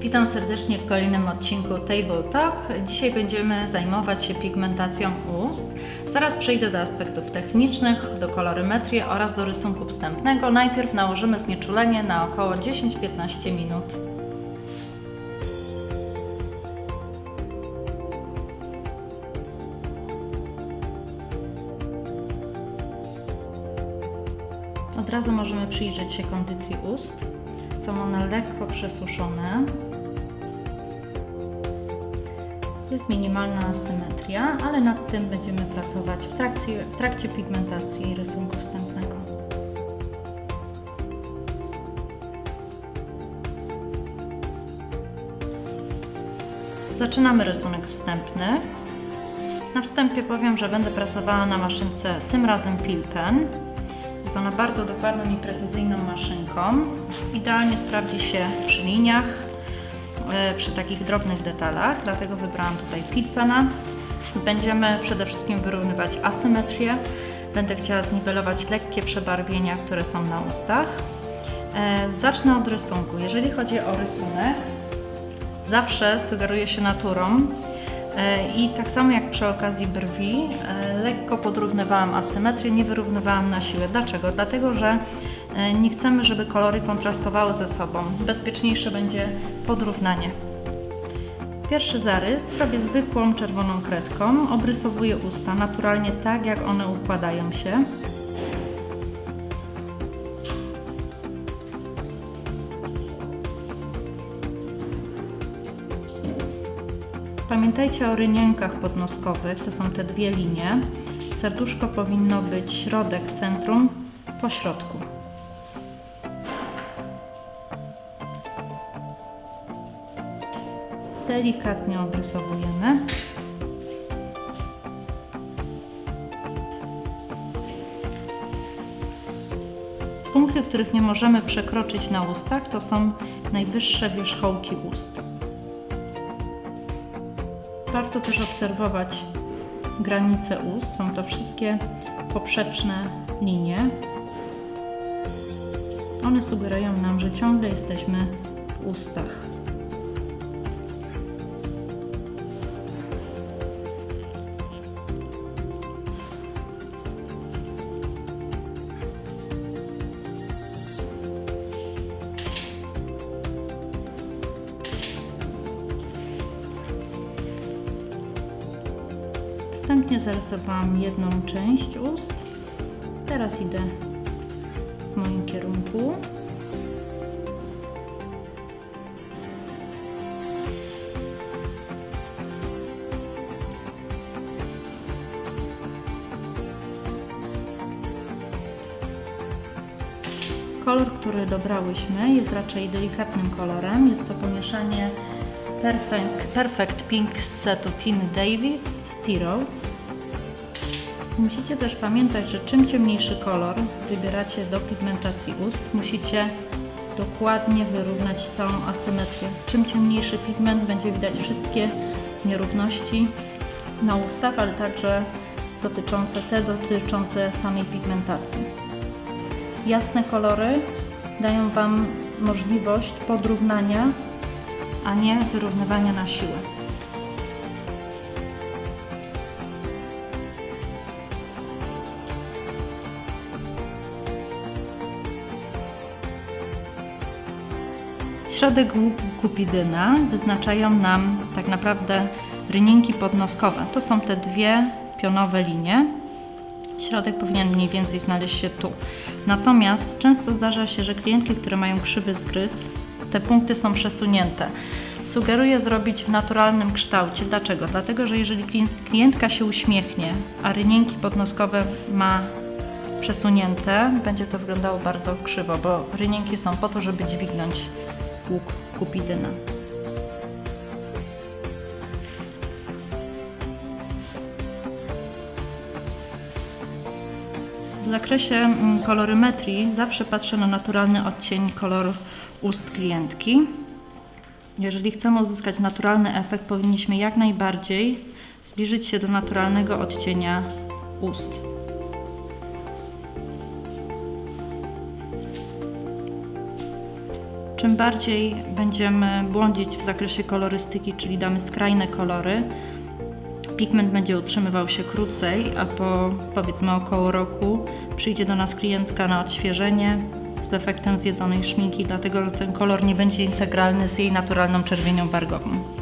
Witam serdecznie w kolejnym odcinku Table Talk. Dzisiaj będziemy zajmować się pigmentacją ust. Zaraz przejdę do aspektów technicznych, do kolorymetrii oraz do rysunku wstępnego. Najpierw nałożymy znieczulenie na około 10-15 minut. Od razu możemy przyjrzeć się kondycji ust. Są one lekko przesuszone. Jest minimalna asymetria, ale nad tym będziemy pracować w trakcie, w trakcie pigmentacji rysunku wstępnego. Zaczynamy rysunek wstępny. Na wstępie powiem, że będę pracowała na maszynce tym razem Pilpen. Jest ona bardzo dokładną i precyzyjną maszynką. Idealnie sprawdzi się przy liniach, e, przy takich drobnych detalach, dlatego wybrałam tutaj Pilpena. Będziemy przede wszystkim wyrównywać asymetrię. Będę chciała zniwelować lekkie przebarwienia, które są na ustach. E, Zacznę od rysunku. Jeżeli chodzi o rysunek, zawsze sugeruję się naturą. E, I tak samo jak przy okazji brwi, e, lekko podrównywałam asymetrię, nie wyrównywałam na siłę. Dlaczego? Dlatego, że e, nie chcemy, żeby kolory kontrastowały ze sobą. Bezpieczniejsze będzie podrównanie. Pierwszy zarys robię zwykłą czerwoną kredką, obrysowuję usta naturalnie tak, jak one układają się. Pamiętajcie o rynienkach podnoskowych, to są te dwie linie. Serduszko powinno być środek, centrum po środku. Delikatnie obrysowujemy. Punkty, których nie możemy przekroczyć na ustach, to są najwyższe wierzchołki ust. Warto też obserwować granice ust. Są to wszystkie poprzeczne linie. One sugerują nam, że ciągle jesteśmy w ustach. Zarysowałam jedną część ust. Teraz idę w moim kierunku. Kolor, który dobrałyśmy, jest raczej delikatnym kolorem. Jest to pomieszanie Perfect, Perfect Pink z setu Tiny Davis T-Rose. Musicie też pamiętać, że czym ciemniejszy kolor wybieracie do pigmentacji ust, musicie dokładnie wyrównać całą asymetrię. Czym ciemniejszy pigment, będzie widać wszystkie nierówności na ustach, ale także dotyczące te dotyczące samej pigmentacji. Jasne kolory dają Wam możliwość podrównania, a nie wyrównywania na siłę. Środek kupidyna wyznaczają nam tak naprawdę ryninki podnoskowe. To są te dwie pionowe linie. Środek powinien mniej więcej znaleźć się tu. Natomiast często zdarza się, że klientki, które mają krzywy zgryz, te punkty są przesunięte. Sugeruję zrobić w naturalnym kształcie. Dlaczego? Dlatego, że jeżeli klient- klientka się uśmiechnie, a rynienki podnoskowe ma przesunięte, będzie to wyglądało bardzo krzywo, bo rynienki są po to, żeby dźwignąć łuk kupidyna. W zakresie mm, kolorymetrii zawsze patrzę na naturalny odcień koloru ust klientki. Jeżeli chcemy uzyskać naturalny efekt, powinniśmy jak najbardziej zbliżyć się do naturalnego odcienia ust. Czym bardziej będziemy błądzić w zakresie kolorystyki, czyli damy skrajne kolory, pigment będzie utrzymywał się krócej, a po powiedzmy około roku przyjdzie do nas klientka na odświeżenie z efektem zjedzonej szminki, dlatego ten kolor nie będzie integralny z jej naturalną czerwienią wargową.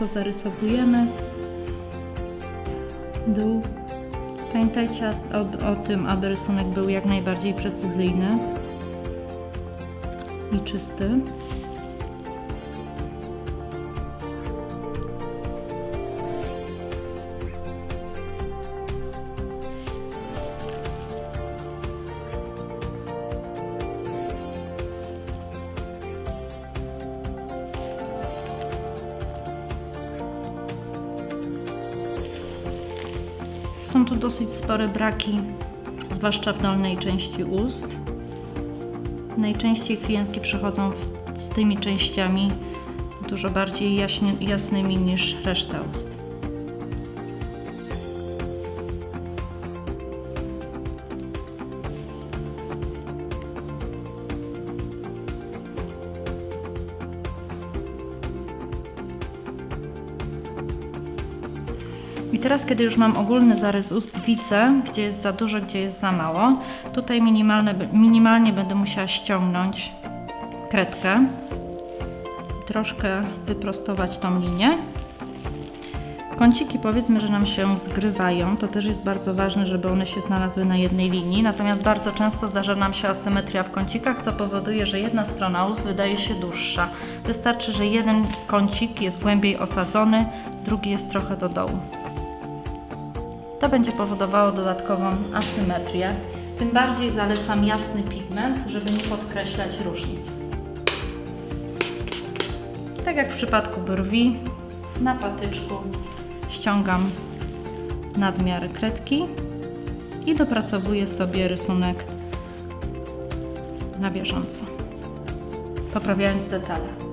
Lekko zarysowujemy dół. Pamiętajcie o, o tym, aby rysunek był jak najbardziej precyzyjny i czysty. Spore braki, zwłaszcza w dolnej części ust. Najczęściej klientki przychodzą w, z tymi częściami dużo bardziej jaśnie, jasnymi niż reszta ust. I teraz, kiedy już mam ogólny zarys ust, widzę, gdzie jest za dużo, gdzie jest za mało. Tutaj minimalne, minimalnie będę musiała ściągnąć kredkę troszkę wyprostować tą linię. Kąciki powiedzmy, że nam się zgrywają. To też jest bardzo ważne, żeby one się znalazły na jednej linii. Natomiast bardzo często zdarza nam się asymetria w kącikach, co powoduje, że jedna strona ust wydaje się dłuższa. Wystarczy, że jeden kącik jest głębiej osadzony, drugi jest trochę do dołu. To będzie powodowało dodatkową asymetrię. Tym bardziej zalecam jasny pigment, żeby nie podkreślać różnic. Tak jak w przypadku brwi, na patyczku ściągam nadmiar kredki i dopracowuję sobie rysunek na bieżąco, poprawiając detale.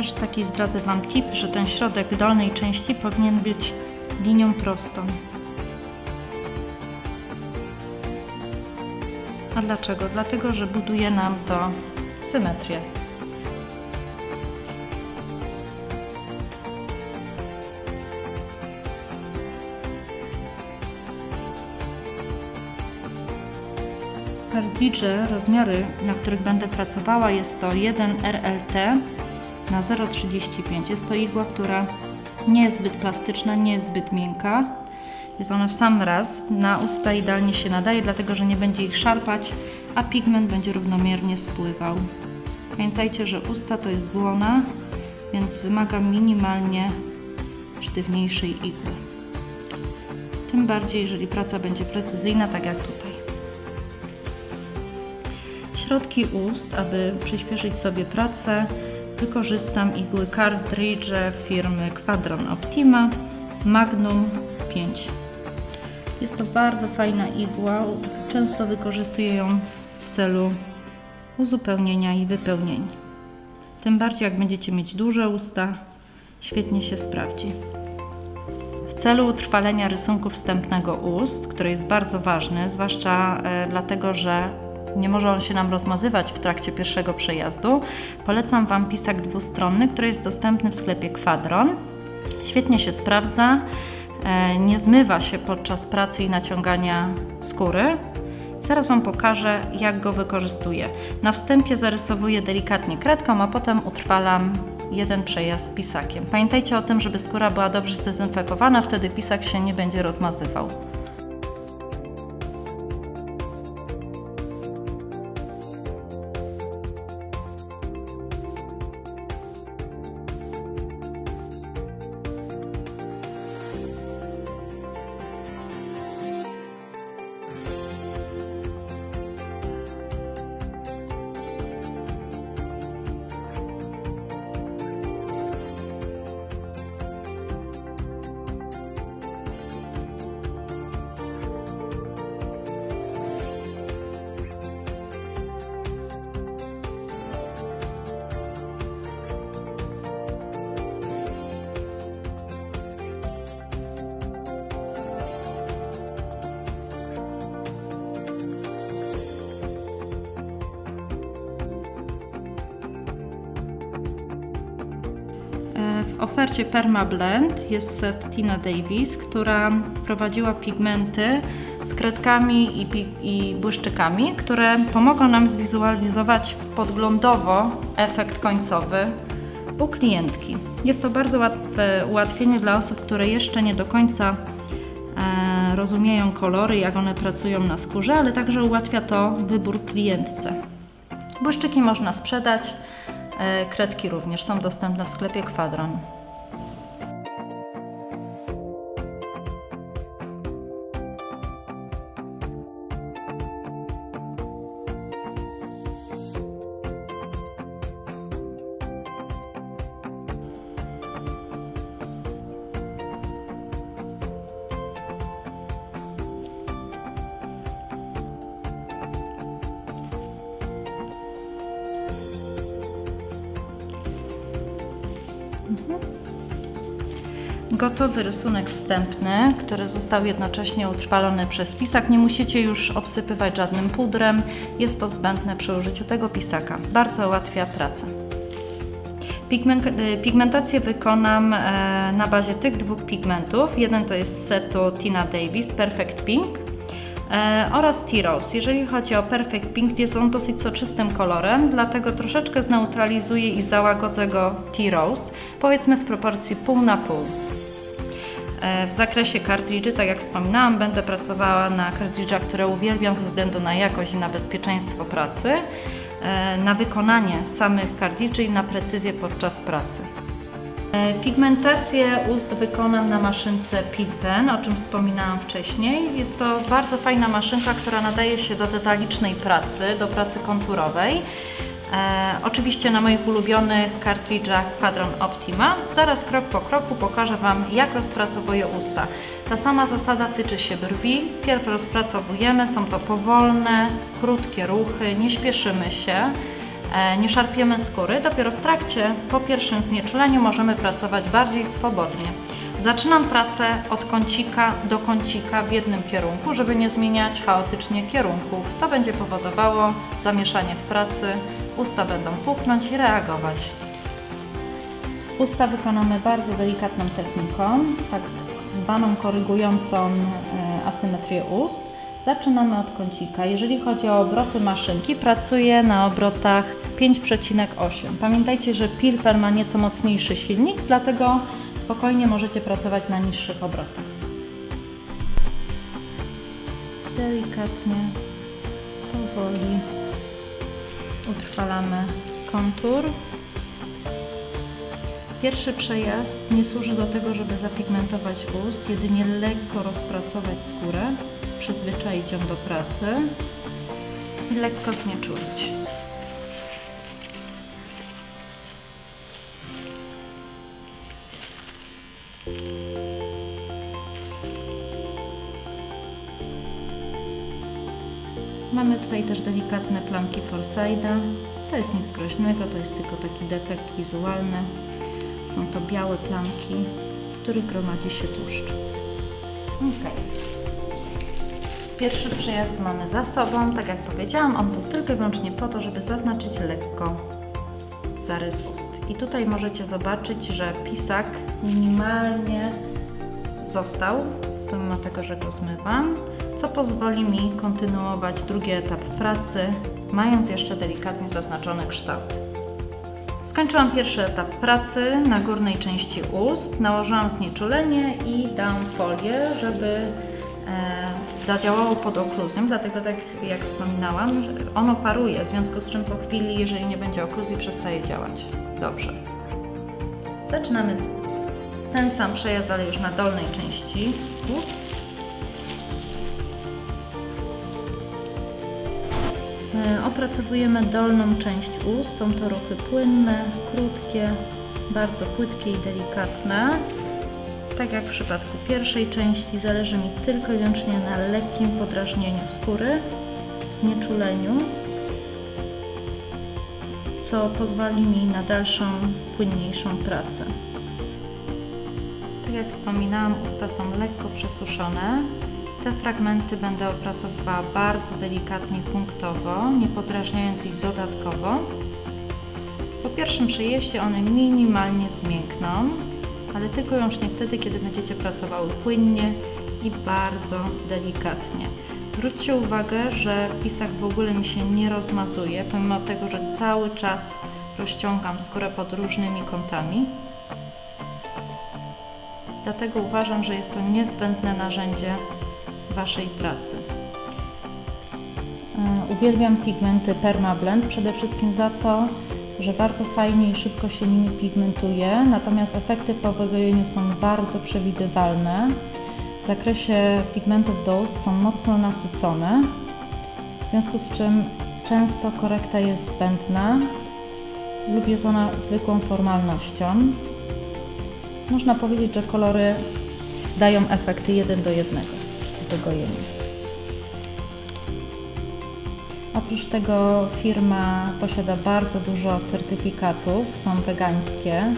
Też taki zdradzę Wam tip, że ten środek dolnej części powinien być linią prostą. A dlaczego? Dlatego, że buduje nam to symetrię. Kartridże, rozmiary, na których będę pracowała, jest to 1 RLT na 0,35. Jest to igła, która nie jest zbyt plastyczna, nie jest zbyt miękka. Jest ona w sam raz. Na usta idealnie się nadaje, dlatego że nie będzie ich szarpać, a pigment będzie równomiernie spływał. Pamiętajcie, że usta to jest błona, więc wymaga minimalnie sztywniejszej igły. Tym bardziej, jeżeli praca będzie precyzyjna, tak jak tutaj. Środki ust, aby przyspieszyć sobie pracę, wykorzystam igły cartridge firmy Quadron Optima Magnum 5. Jest to bardzo fajna igła, często wykorzystuję ją w celu uzupełnienia i wypełnień. Tym bardziej jak będziecie mieć duże usta, świetnie się sprawdzi. W celu utrwalenia rysunku wstępnego ust, który jest bardzo ważny, zwłaszcza e, dlatego, że nie może on się nam rozmazywać w trakcie pierwszego przejazdu, polecam Wam pisak dwustronny, który jest dostępny w sklepie Quadron. Świetnie się sprawdza. e, nie zmywa się podczas pracy i naciągania skóry. Zaraz Wam pokażę, jak go wykorzystuję. Na wstępie zarysowuję delikatnie kredką, a potem utrwalam jeden przejazd pisakiem. Pamiętajcie o tym, żeby skóra była dobrze zdezynfekowana, wtedy pisak się nie będzie rozmazywał. Ofercie Permablend jest set Tina Davis, która wprowadziła pigmenty z kredkami i, i błyszczykami, które pomogą nam zwizualizować podglądowo efekt końcowy u klientki. Jest to bardzo łatwe ułatwienie dla osób, które jeszcze nie do końca e, rozumieją kolory, jak one pracują na skórze, ale także ułatwia to wybór klientce. Błyszczyki można sprzedać, e, kredki również są dostępne w sklepie Kwadron. Gotowy rysunek wstępny, który został jednocześnie utrwalony przez pisak. Nie musicie już obsypywać żadnym pudrem. Jest to zbędne przy użyciu tego pisaka. Bardzo ułatwia pracę. Y, Pigmentację wykonam e, na bazie tych dwóch pigmentów. Jeden to jest z setu Tina Davis Perfect Pink e, oraz T-Rose. Jeżeli chodzi o Perfect Pink, jest on dosyć soczystym kolorem, dlatego troszeczkę zneutralizuję i załagodzę go T-Rose, powiedzmy w proporcji pół na pół. E, W zakresie kartridży, tak jak wspominałam, będę pracowała na kartridżach, które uwielbiam ze względu na jakość i na bezpieczeństwo pracy, e, na wykonanie samych kartridży i na precyzję podczas pracy. E, Pigmentację ust wykonam na maszynce Pilpen, o czym wspominałam wcześniej. Jest to bardzo fajna maszynka, która nadaje się do detalicznej pracy, do pracy konturowej. E, oczywiście na moich ulubionych kartridżach Quadron Optima. Zaraz krok po kroku pokażę Wam, jak rozpracowuję usta. Ta sama zasada tyczy się brwi. Pierw rozpracowujemy, są to powolne, krótkie ruchy, nie śpieszymy się. E, Nie szarpiemy skóry, dopiero w trakcie, po pierwszym znieczuleniu możemy pracować bardziej swobodnie. Zaczynam pracę od kącika do kącika w jednym kierunku, żeby nie zmieniać chaotycznie kierunków. To będzie powodowało zamieszanie w pracy, usta będą puchnąć i reagować. Usta wykonamy bardzo delikatną techniką, tak zwaną korygującą e, asymetrię ust. Zaczynamy od kącika. Jeżeli chodzi o obroty maszynki, pracuję na obrotach 5,8. Pamiętajcie, że Pilper ma nieco mocniejszy silnik, dlatego spokojnie możecie pracować na niższych obrotach. Delikatnie, powoli utrwalamy kontur. Pierwszy przejazd nie służy do tego, żeby zapigmentować ust, jedynie lekko rozpracować skórę, przyzwyczaić ją do pracy i lekko znieczulić. Delikatne plamki Forsyda. To jest nic groźnego, to jest tylko taki defekt wizualny. Są to białe plamki, w których gromadzi się tłuszcz. Ok. Pierwszy przejazd mamy za sobą. Tak jak powiedziałam, on był tylko i wyłącznie po to, żeby zaznaczyć lekko zarys ust. I tutaj możecie zobaczyć, że pisak minimalnie został, pomimo tego, że go zmywam, co pozwoli mi kontynuować drugi etap pracy, mając jeszcze delikatnie zaznaczony kształt. Skończyłam pierwszy etap pracy na górnej części ust, nałożyłam znieczulenie i dałam folię, żeby e, zadziałało pod okluzją, dlatego tak jak wspominałam, ono paruje, w związku z czym po chwili, jeżeli nie będzie okluzji, przestaje działać. Dobrze. Zaczynamy ten sam przejazd, ale już na dolnej części ust. Opracowujemy dolną część ust. Są to ruchy płynne, krótkie, bardzo płytkie i delikatne. Tak jak w przypadku pierwszej części, zależy mi tylko i wyłącznie na lekkim podrażnieniu skóry, znieczuleniu, co pozwoli mi na dalszą, płynniejszą pracę. Tak jak wspominałam, usta są lekko przesuszone. Te fragmenty będę opracowywała bardzo delikatnie, punktowo, nie podrażniając ich dodatkowo. Po pierwszym przejeździe one minimalnie zmiękną, ale tylko i wyłącznie wtedy, kiedy będziecie pracowały płynnie i bardzo delikatnie. Zwróćcie uwagę, że pisak w ogóle mi się nie rozmazuje, pomimo tego, że cały czas rozciągam skórę pod różnymi kątami. Dlatego uważam, że jest to niezbędne narzędzie Waszej pracy. E, Uwielbiam pigmenty Permablend przede wszystkim za to, że bardzo fajnie i szybko się nimi pigmentuje, natomiast efekty po wygojeniu są bardzo przewidywalne. W zakresie pigmentów do ust są mocno nasycone, w związku z czym często korekta jest zbędna lub jest ona zwykłą formalnością. Można powiedzieć, że kolory dają efekty jeden do jednego w wygojeniu. Oprócz tego firma posiada bardzo dużo certyfikatów, są wegańskie.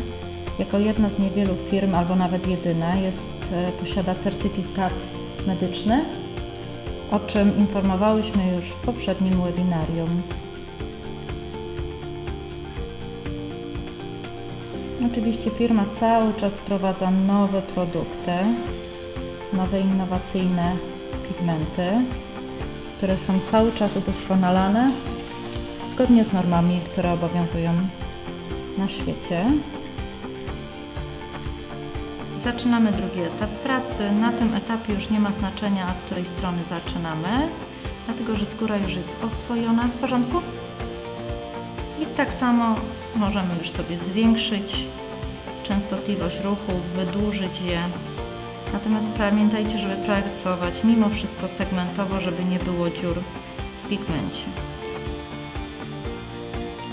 Jako jedna z niewielu firm, albo nawet jedyna, jest, e, posiada certyfikat medyczny, o czym informowałyśmy już w poprzednim webinarium. Oczywiście firma cały czas wprowadza nowe produkty, nowe innowacyjne pigmenty, które są cały czas udoskonalane zgodnie z normami, które obowiązują na świecie. Zaczynamy drugi etap pracy. Na tym etapie już nie ma znaczenia, od której strony zaczynamy, dlatego że skóra już jest oswojona. W porządku? I tak samo możemy już sobie zwiększyć częstotliwość ruchów, wydłużyć je. Natomiast pamiętajcie, żeby pracować mimo wszystko segmentowo, żeby nie było dziur w pigmencie.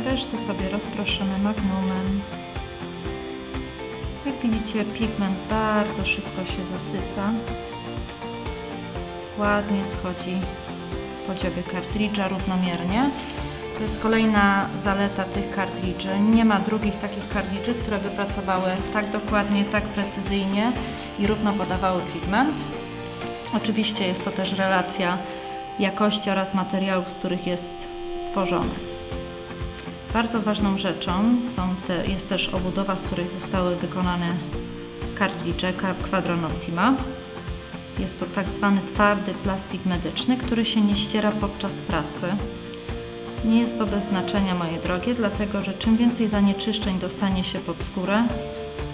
Resztę sobie rozproszymy magnumem. Jak widzicie, pigment bardzo szybko się zasysa. Ładnie schodzi po dziobie kartridża równomiernie. To jest kolejna zaleta tych kartridży. Nie ma drugich takich kartridży, które by pracowały tak dokładnie, tak precyzyjnie i równo podawały pigment. Oczywiście jest to też relacja jakości oraz materiałów, z których jest stworzony. Bardzo ważną rzeczą te, jest też obudowa, z której zostały wykonane kartridże Quadron Optima. Jest to tak zwany twardy plastik medyczny, który się nie ściera podczas pracy. Nie jest to bez znaczenia, moje drogie, dlatego że czym więcej zanieczyszczeń dostanie się pod skórę,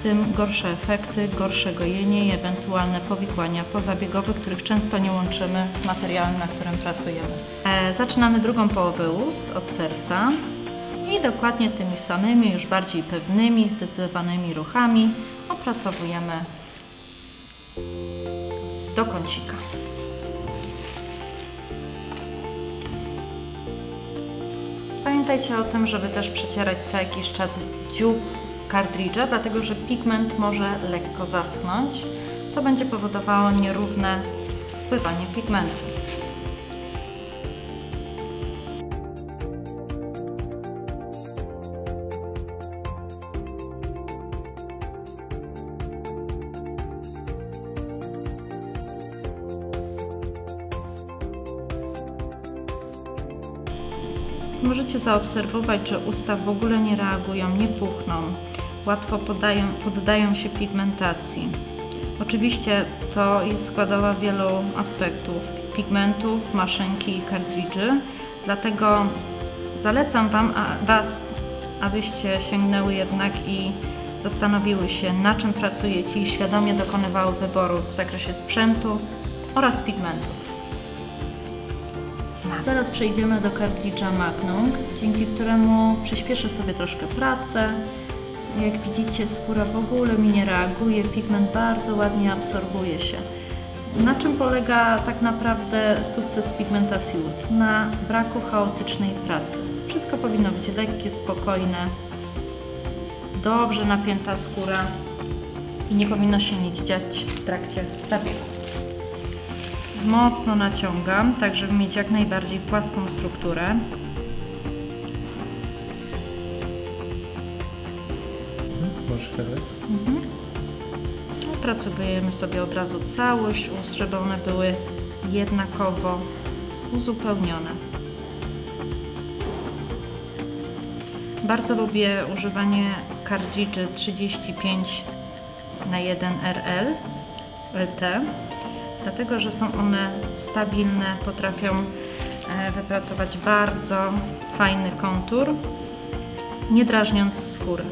tym gorsze efekty, gorsze gojenie i ewentualne powikłania pozabiegowe, których często nie łączymy z materiałem, na którym pracujemy. E, zaczynamy drugą połowę ust od serca i dokładnie tymi samymi, już bardziej pewnymi, zdecydowanymi ruchami opracowujemy do kącika. Pamiętajcie o tym, żeby też przecierać co jakiś czas dziób dlatego że pigment może lekko zaschnąć, co będzie powodowało nierówne spływanie pigmentu. Możecie zaobserwować, że usta w ogóle nie reagują, nie puchną, łatwo podają, poddają się pigmentacji. Oczywiście to jest składowa wielu aspektów, pigmentów, maszynki i kartridży, dlatego zalecam Wam, a, Was, abyście sięgnęły jednak i zastanowiły się, na czym pracujecie i świadomie dokonywały wyboru w zakresie sprzętu oraz pigmentów. Teraz przejdziemy do kartridża Magnum, dzięki któremu przyspieszę sobie troszkę pracę. Jak widzicie, skóra w ogóle mi nie reaguje, pigment bardzo ładnie absorbuje się. Na czym polega tak naprawdę sukces pigmentacji ust? Na braku chaotycznej pracy. Wszystko powinno być lekkie, spokojne, dobrze napięta skóra i nie powinno się nic dziać w trakcie zabiegu. Mocno naciągam, tak żeby mieć jak najbardziej płaską strukturę. Opracowujemy sobie od razu całość żeby one były jednakowo uzupełnione. Bardzo lubię używanie kartridży 35 na 1 RL LT, dlatego że są one stabilne, potrafią e, wypracować bardzo fajny kontur, nie drażniąc skóry.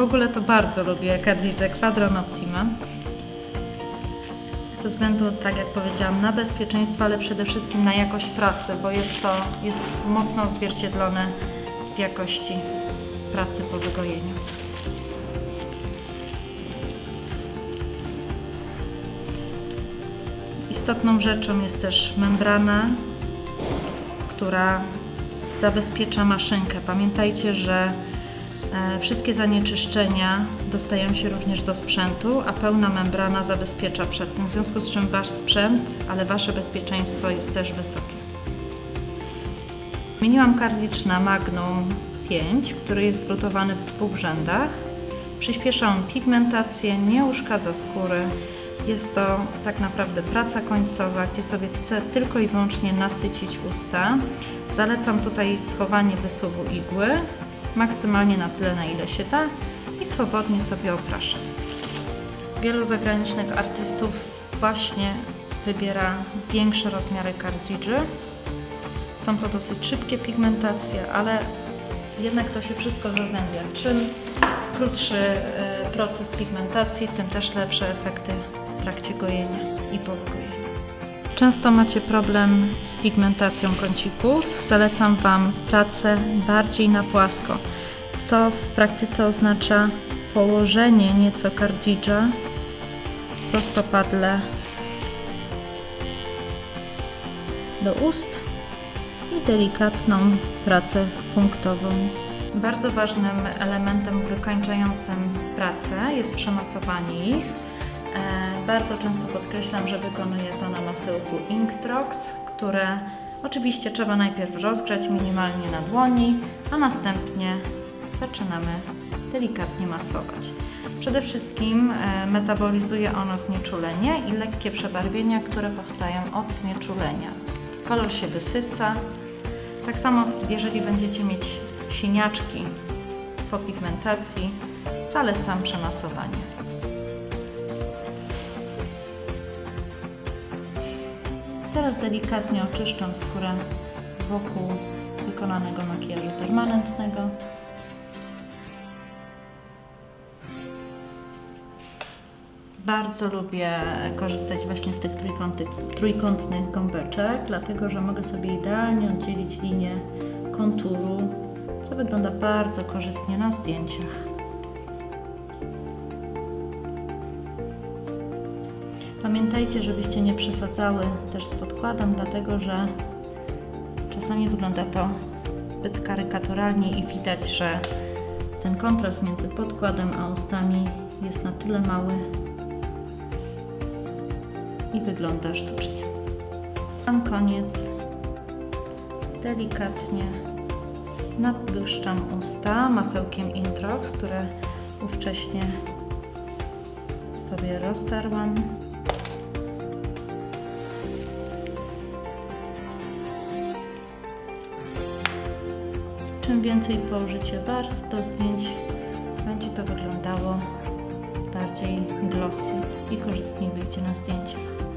W ogóle to bardzo lubię kartridże Quadron Optima. Ze względu, tak jak powiedziałam, na bezpieczeństwo, ale przede wszystkim na jakość pracy, bo jest to jest mocno odzwierciedlone w jakości pracy po wygojeniu. Istotną rzeczą jest też membrana, która zabezpiecza maszynkę. Pamiętajcie, że Wszystkie zanieczyszczenia dostają się również do sprzętu, a pełna membrana zabezpiecza przed tym, w związku z czym Wasz sprzęt, ale Wasze bezpieczeństwo jest też wysokie. Zmieniłam kartridż na Magnum 5, który jest zlutowany w dwóch rzędach. Przyspiesza on pigmentację, nie uszkadza skóry. Jest to tak naprawdę praca końcowa, gdzie sobie chcę tylko i wyłącznie nasycić usta. Zalecam tutaj schowanie wysuwu igły, maksymalnie na tyle, na ile się da i swobodnie sobie opraszam. Wielu zagranicznych artystów właśnie wybiera większe rozmiary kartridży. Są to dosyć szybkie pigmentacje, ale jednak to się wszystko zazębia. Czym krótszy e, proces pigmentacji, tym też lepsze efekty w trakcie gojenia i po. Często macie problem z pigmentacją kącików. Zalecam Wam pracę bardziej na płasko, co w praktyce oznacza położenie nieco kartridża prostopadle do ust i delikatną pracę punktową. Bardzo ważnym elementem wykańczającym pracę jest przemasowanie ich. Bardzo często podkreślam, że wykonuję to na masełku Inktrox, które oczywiście trzeba najpierw rozgrzać minimalnie na dłoni, a następnie zaczynamy delikatnie masować. Przede wszystkim e, metabolizuje ono znieczulenie i lekkie przebarwienia, które powstają od znieczulenia. Kolor się wysyca. Tak samo jeżeli będziecie mieć siniaczki po pigmentacji, zalecam przemasowanie. Teraz delikatnie oczyszczam skórę wokół wykonanego makijażu permanentnego. Bardzo lubię korzystać właśnie z tych trójkątnych gąbeczek, dlatego że mogę sobie idealnie oddzielić linię konturu, co wygląda bardzo korzystnie na zdjęciach. Pamiętajcie, żebyście nie przesadzały też z podkładem, dlatego że czasami wygląda to zbyt karykaturalnie i widać, że ten kontrast między podkładem a ustami jest na tyle mały i wygląda sztucznie. Sam koniec delikatnie nadbłyszczam usta masełkiem Introx, które ówcześnie sobie roztarłam. Czym więcej położycie warstw do zdjęć, będzie to wyglądało bardziej glossy i korzystniej wyjdzie na zdjęciach.